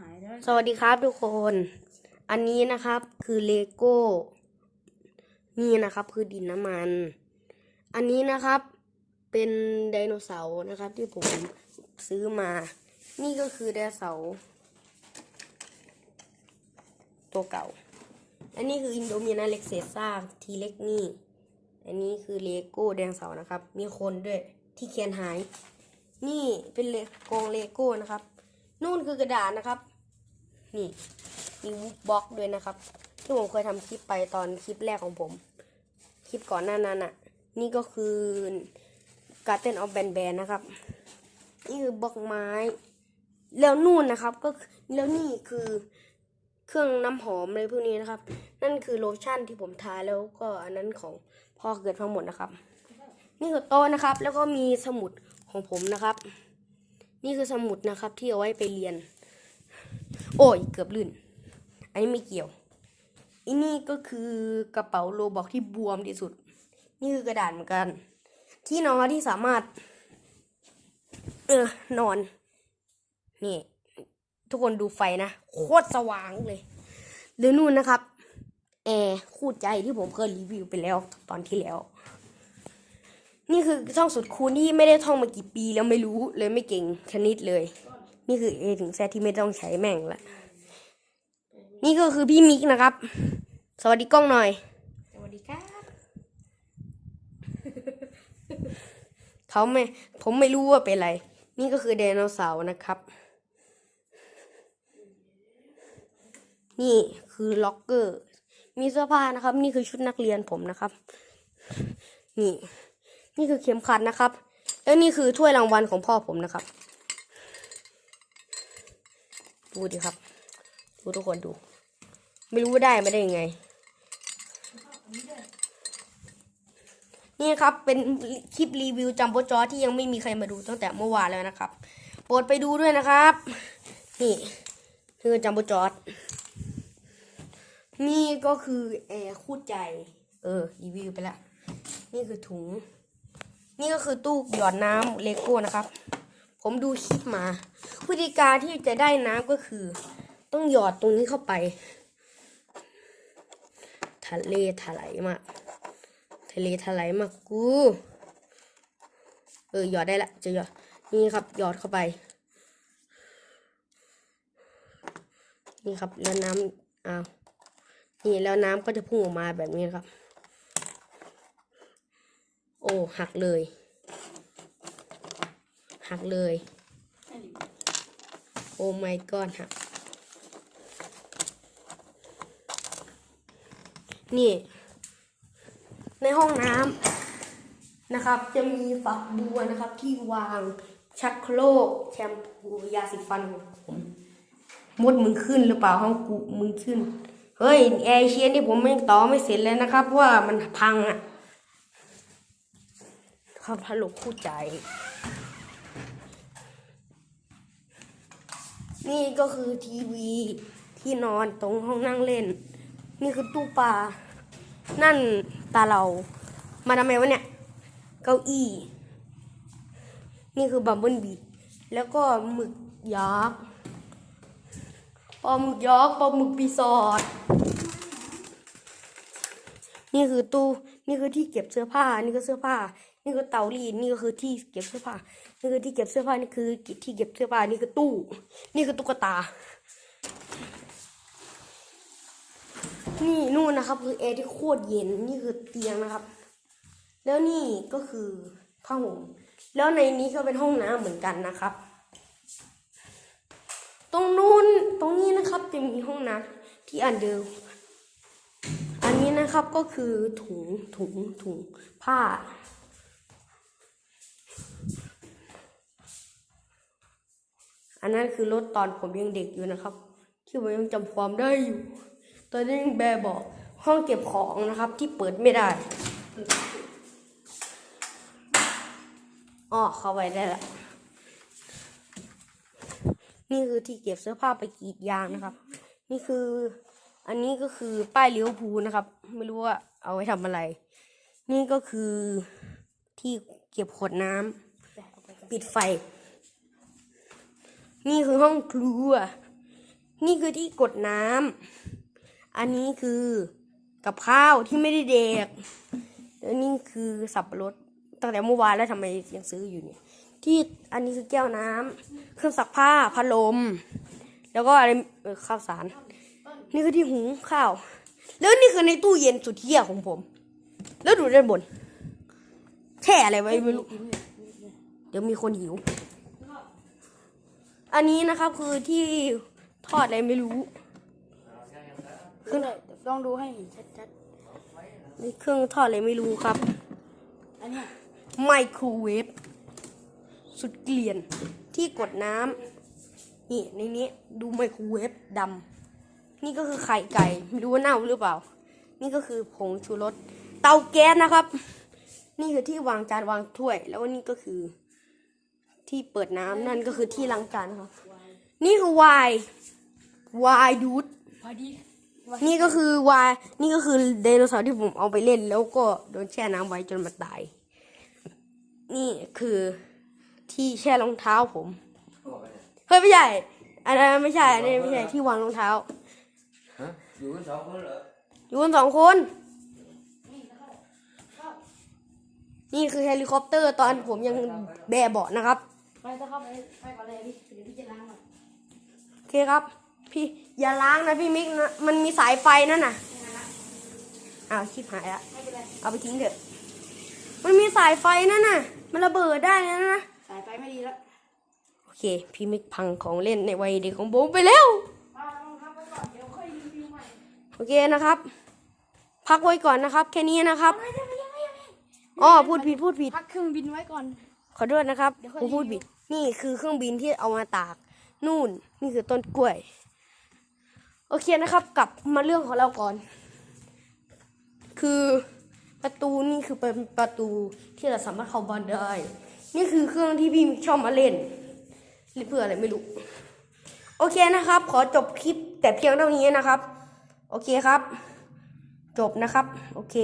หายแล้วสวัสดีครับทุกคน อันนี้นะครับคือเลโก้ นี่นะครับคือดินน้ำมัน อันนี้นะครับเป็นไดโนเสาร์นะครับ ที่ผมซื้อมา นี่ก็คือไดโนเสาร์ตัวเก่า อันนี้คืออินโดมีนาเล็กเซซ่าทีเล็กนี่ อันนี้คือเลโก้ไดโนเสาร์นะครับ มีคนด้วยที่เขียนหาย นี่เป็นเลกองเลโก้นะครับ นู่นคือกระดาษนะครับ นี่มีวุบล็อกด้วยนะครับ ที่ผมเคยทำคลิปไปตอนคลิปแรกของผม คลิปก่อนหน้านั้นอะ นี่ก็คือการเต้นออฟแบนแบนนะครับ นี่คือบล็อกไม้ แล้วนู่นนะครับ ก็แล้วนี่คือเครื่องน้ำหอมอะไรพวกนี้นะครับ นั่นคือโลชั่นที่ผมทาแล้วก็อันนั้นของพ่อเกิดทั้งหมดนะครับ นี่คือโต๊ะนะครับ แล้วก็มีสมุดของผมนะครับ นี่คือสมุดนะครับ ที่เอาไว้ไปเรียน โอ้ยเกือบลื่น อันนี้ไม่เกี่ยวอันนี้ก็คือกระเป๋าโลบอกที่บวมที่สุด นี่คือกระดาษเหมือนกัน ที่นอนที่สามารถ เออนอน นี่ ทุกคนดูไฟนะ โคตรสว่างเลยหรือนู่นนะครับแอร์คู่ใจที่ผมเคยรีวิวไปแล้วตอนที่แล้ว นี่คือท่องสุดคูณที่ไม่ได้ท่องมากี่ปีแล้วไม่รู้เลยไม่เก่งคณิตเลย นี่คือ A ถึง Z ที่ไม่ต้องใช้แม่งละ นี่ก็คือพี่มิกนะครับ สวัสดีกล้องหน่อย สวัสดีครับ เขาไม่ ผมไม่รู้ว่าเป็นอะไร นี่ก็คือไดโนเสาร์นะครับ นี่คือล็อกเกอร์ มีเสื้อผ้านะครับ นี่คือชุดนักเรียนผมนะครับ นี่ นี่คือเข็มขัดนะครับ แล้วนี่คือถ้วยรางวัลของพ่อผมนะครับ ดูดิครับ ดูทุกคนดู ไม่รู้ว่าได้ไมาได้ยังไง นี่ครับเป็นคลิปรีวิวจัมโบจอที่ยังไม่มีใครมาดูตั้งแต่เมื่อวานแล้วนะครับ โปรดไปดูด้วยนะครับ นี่คือจัมโบจอร์นี่ก็คือแอร์คู่ใจ เออรีวิวไปล้วนี่คือถุง นี่ก็คือตู้หยอดน้ำเลโก้นะครับ ผมดูคลิปมา วิธีการที่จะได้น้ำก็คือ ต้องหยอดตรงนี้เข้าไปทะเลถลายมากทะเลถลายมากกูเออหยอดได้ละจะหยอดนี่ครับหยอดเข้าไป นี่ครับแล้วน้ำอ้าวนี่แล้วน้ำก็จะพุ่งออกมาแบบนี้ครับ อ้หักเลย หักเลย โอ้ my god หัก นี่ ในห้องน้ำนะครับ จะมีฝักบัวนะครับ ที่วางชักโครกแชมพูยาสีฟันของผมมดมึงขึ้นหรือเปล่าห้องกูมึงขึ้น เฮ้ยแอร์เชียนี่ผมยังต่อไม่เสร็จเลยนะครับเพราะว่ามันพังอะ ครับพัลกคู่ใจ นี่ก็คือทีวีที่นอนตรงห้องนั่งเล่น นี่คือตู้ปลา นั่นตาเรา มาทำไมวะเนี่ย เก้าอี้ นี่คือบัมเบิลบีแล้วก็หมึกยักษ์ปลาหมึกยักษ์ปลาหมึกปีศาจนี่คือตู้ นี่คือที่เก็บเสื้อผ้า นี่ก็เสื้อผ้า นี่คือเตารีดนี่ก็คือที่เก็บเสื้อผ้านี่คือที่เก็บเสื้อผ้านี่คือที่เก็บเสื้อผ้านี่คือตู้ นี่คือตุ๊กตา นี่นู่นนะครับ คือแอร์ที่โคตรเย็นนี่คือเตียงนะครับ แล้วนี่ก็คือผ้าห่มแล้วในนี้ก็เป็นห้องน้ำเหมือนกันนะครับ ตรงนู้นตรงนี้นะครับจะมีห้องน้ำที่อันเดิมอันนี้นะครับก็คือถุงถุงถุงผ้า อันนั้นคือรถตอนผมยังเด็กอยู่นะครับ ที่ผมยังจำความได้อยู่ ตอนนี้ยังแบบบอกห้องเก็บของนะครับ ที่เปิดไม่ได้อ๋อเข้าไปได้ละ นี่คือที่เก็บเสื้อผ้าไปกรีดยางนะครับ นี่คือ อันนี้ก็คือป้ายเลี้ยวภูนะครับ ไม่รู้ว่าเอาไว้ทำอะไร นี่ก็คือที่ เก็บขวดน้ำปิดไฟ นี่คือห้องครัว นี่คือที่กดน้ำอันนี้คือกับข้าวที่ไม่ได้เด็กแล้วนี่คือสับปะรดตั้งแต่เมื่อวานแล้วทำไมยังซื้ออยู่เนี่ย ที่อันนี้คือแก้วน้ำเครื่องซักผ้าพัดลม แล้วก็อะไรเออข้าวสาร นี่คือที่หุงข้าว แล้วนี่คือในตู้เย็นสุดเที่ยของผม แล้วดูด้านบน แช่อะไรไว้ไม่รู้เดี๋ยวมีคนหิว อันนี้นะครับคือที่ทอดอะไรไม่รู้คือเลยลองดูให้เห็นชัดนี่เครื่องทอดอะไรไม่รู้ครับๆอันเนี้ยไมโครเวฟสุดเกลียนที่กดน้ำนี่ในนี้ดูไมโครเวฟดำนี่ก็คือไข่ไก่ ไม่รู้ว่าเน่าหรือเปล่า นี่ก็คือผงชูรสเตาแก๊สนะครับ นี่คือที่วางจานวางถ้วย แล้วก็นี่ก็คือ ที่เปิดน้ำนั่นก็คือที่ล้างจานนะครับ นี่คือไวน์ไวน์ดูดพอดีนี่ก็คือวายนี่ก็คือไดโนเสาร์ที่ผมเอาไปเล่น แล้วก็โดนแช่น้ำไว้จนมันตาย นี่คือที่แช่รองเท้าผม เฮ้ยไม่ใช่ อันนั้นไม่ใช่ อันนี้ไม่ใช่ที่วางรองเท้าฮะอยู่กันสองคนเหรอ อยู่กันสองคน นี่คือเฮลิคอปเตอร์ตอนผมยังแบะเบาะนะครับ ไปต้องเข้าไปไปก่อนเลยพี่เดี๋ยวพี่จะล้างก่อนโอเคครับ พี่อย่าล้างนะพี่มิกนะมันมีสายไฟนั่นน่ะอ้าวชิบหายละไม่เป็นไรเอาไปทิ้งเถอะ มันมีสายไฟนั่นน่ะ มันระเบิดได้นะนะสายไฟไม่ดีแล้วโอเค พี่มิกพังของเล่นในวัยเด็กของผมไปแล้วมาลองทำไปก่อนเดี๋ยวค่อยรีวิวใหม่โอเคนะครับ พักไว้ก่อนนะครับ แค่นี้นะครับ อ๋อพูดผิดพูดผิด พักเครื่องบินไว้ก่อน ขอโทษนะครับเดี๋ยวค่อยผมพูดผิดนี่คือเครื่องบินที่เอามาตาก นู่น นี่คือต้นกล้วย โอเคนะครับ กลับมาเรื่องของเราก่อน คือประตูนี่คือเป็นประตูที่เราสามารถเข้าบ้านได้ นี่คือเครื่องที่พี่มิกชอบมาเล่นเล่นเพื่ออะไรไม่รู้ โอเคนะครับ ขอจบคลิปแต่เพียงเท่านี้นะครับ โอเคครับ จบนะครับ โอเค